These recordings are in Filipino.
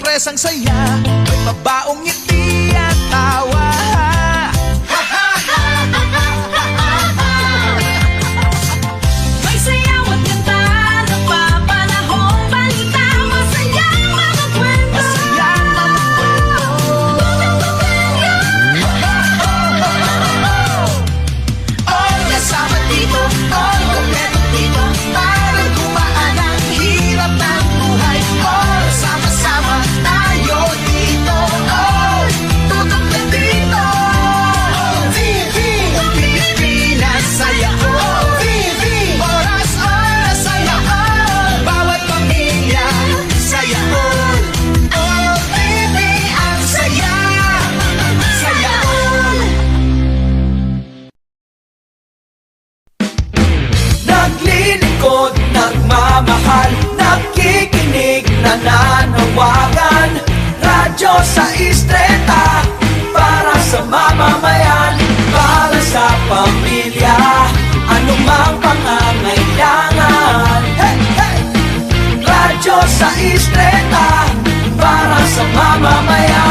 sorpresang saya May mabaong ngiti at tawa. nananawagan. Radyo sa Istreta Para sa mamamayan Para sa pamilya. Ano Anumang pangangailangan. Hey, hey! Radyo sa Istreta Para sa mamamayan.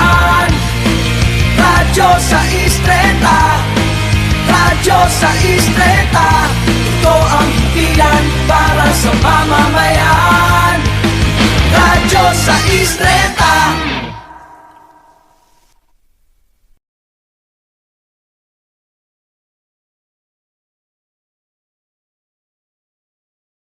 tren.